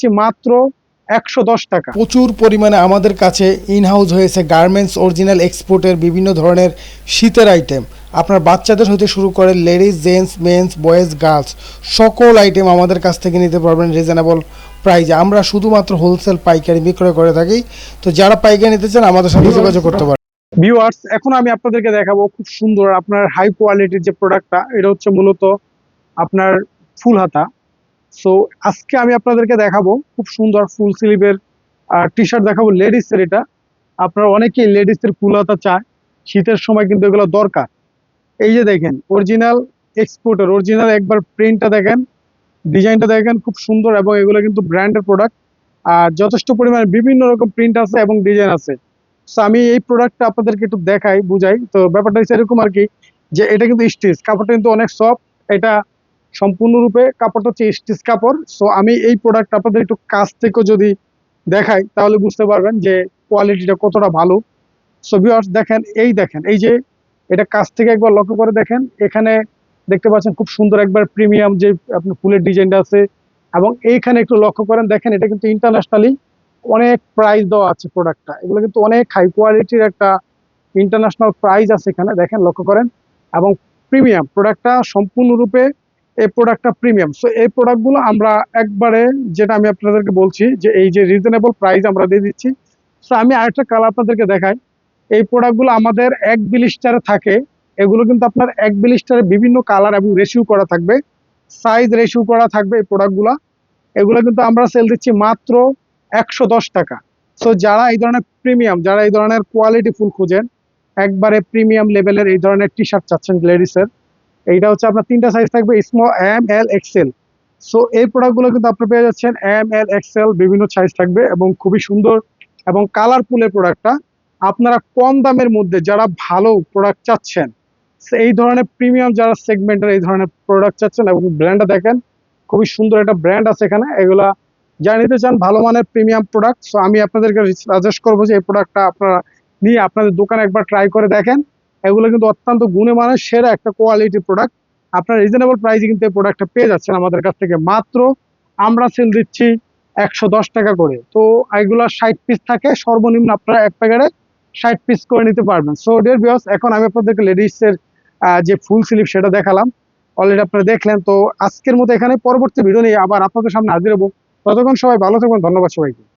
দিচ্ছি মাত্র একশো দশ টাকা। প্রচুর পরিমাণে আমাদের কাছে ইনহাউস হয়েছে গার্মেন্টস অরিজিনাল এক্সপোর্টের বিভিন্ন ধরনের শীতের আইটেম আপনার বাচ্চাদের হতে শুরু করে ladies gents mens boys girls সকল আইটেম আমাদের কাছ থেকে নিতে পারবেন রিজনেবল প্রাইজে আমরা শুধুমাত্র হোলসেল পাইকারি বিক্রয় করে থাকি। তো যারা পাইকারি নিতে চান আমাদের সাথে যোগাযোগ করতে পারেন। ভিউয়ার্স এখন আমি আপনাদেরকে দেখাবো খুব সুন্দর আপনার হাই কোয়ালিটির যে প্রোডাক্টটা এটা হচ্ছে মূলত আপনার ফুল হাতা। সো আজকে আমি আপনাদেরকে দেখাবো খুব সুন্দর ফুল স্লিভের টি শার্ট দেখাবো লেডিসের এটা। আপনারা অনেকেই লেডিসের ফুল হাতা চায়, শীতের সময় কিন্তু এগুলো দরকার। এই যে দেখেন অরিজিনাল এক্সপোর্টের অরিজিনাল একবার প্রিন্টটা দেখেন, ডিজাইনটা দেখেন, খুব সুন্দর এবং এগুলো কিন্তু ব্র্যান্ডের প্রোডাক্ট আর যথেষ্ট পরিমাণে বিভিন্ন রকম প্রিন্ট আছে এবং ডিজাইন আছে। সো আমি এই প্রোডাক্টটা আপনাদেরকে একটু দেখাই, বুঝাই। তো ব্যাপারটা হচ্ছে এরকম আর কি, যে এটা কিন্তু স্টিচ কাপড়টা কিন্তু অনেক সফট এটা সম্পূর্ণরূপে কাপড়টা হচ্ছে স্টিচ কাপড়। সো আমি এই প্রোডাক্ট আপনাদের একটু কাছ থেকেও যদি দেখাই, তাহলে বুঝতে পারবেন যে কোয়ালিটিটা কতটা ভালো। সো ভিউয়ার্স দেখেন, এই দেখেন, এই যে এটা কাছ থেকে একবার লক্ষ্য করে দেখেন, এখানে দেখতে পাচ্ছেন খুব সুন্দর একবার প্রিমিয়াম যে আপনার ফুলের ডিজাইনটা আছে। এবং এইখানে একটু লক্ষ্য করেন, দেখেন, এটা কিন্তু ইন্টারন্যাশনালি অনেক প্রাইস দেওয়া আছে প্রোডাক্টটা এগুলো কিন্তু অনেক হাই কোয়ালিটির একটা ইন্টারন্যাশনাল প্রাইস আছে এখানে, দেখেন, লক্ষ্য করেন। এবং প্রিমিয়াম প্রোডাক্টটা সম্পূর্ণরূপে এই প্রোডাক্টটা প্রিমিয়াম সো এই প্রোডাক্টগুলো আমরা একবারে যেটা আমি আপনাদেরকে বলছি যে এই যে রিজনেবল প্রাইস আমরা দিয়ে দিচ্ছি। সো আমি আরেকটা কালার আপনাদেরকে দেখাই। এই প্রোডাক্টগুলো আমাদের এক বিলিস্টারে থাকে। এগুলো কিন্তু আপনার এক বিলিস্টারে বিভিন্ন কালার এবং রেশিও করা থাকবে। সাইজ রেশিও করা থাকবে এই প্রোডাক্টগুলো এগুলো কিন্তু আমরা সেল দিচ্ছি মাত্র একশো দশ টাকা। সো যারা এই ধরনের প্রিমিয়াম যারা এই ধরনের কোয়ালিটি ফুল খুঁজেন, একবারে প্রিমিয়াম লেভেলের এই ধরনের টি শার্ট চাচ্ছেন লেডিসের এইটা হচ্ছে আপনার তিনটা সাইজ থাকবে small M L XL so এই প্রোডাক্টগুলো কিন্তু আপনি পেয়ে যাচ্ছেন এম এল এক্সেল বিভিন্ন সাইজ থাকবে এবং খুবই সুন্দর এবং কালারফুলের প্রোডাক্টটা আপনারা কম দামের মধ্যে যারা ভালো প্রোডাক্ট চাচ্ছেন এই ধরনের প্রিমিয়াম যারা সেগমেন্টের এই ধরনের প্রোডাক্ট চাচ্ছেন এবং ব্র্যান্ডটা দেখেন, খুবই সুন্দর একটা ব্র্যান্ড আছে এখানে। এগুলা যারা নিতে চান ভালো মানের প্রিমিয়াম প্রোডাক্ট সো আমি আপনাদেরকে সাজেস্ট করব যে এই প্রোডাক্টটা আপনারা নিয়ে আপনাদের দোকানে একবার ট্রাই করে দেখেন। এগুলো কিন্তু অত্যন্ত গুণে মানের সেরা একটা কোয়ালিটি প্রোডাক্ট আপনার রিজনেবল প্রাইসে কিন্তু এই প্রোডাক্টটা পেয়ে যাচ্ছেন আমাদের কাছ থেকে। মাত্র আমরা সেল দিচ্ছি একশো দশ টাকা করে। তো এগুলো ষাট পিস থাকে, সর্বনিম্ন আপনারা এক প্যাকেটে ষাট পিস করে নিতে পারবেন। সো ডিয়ার বিয়স এখন আমি আপনাদেরকে লেডিসের যে ফুল স্লিপ সেটা দেখালাম। অলরেডি আপনারা দেখলেন। তো আজকের মতো এখানে পরবর্তী ভিডিও নিয়ে আবার আপনাদের সামনে হাজির হব। ততক্ষণ সবাই ভালো থাকবেন। ধন্যবাদ সবাইকে।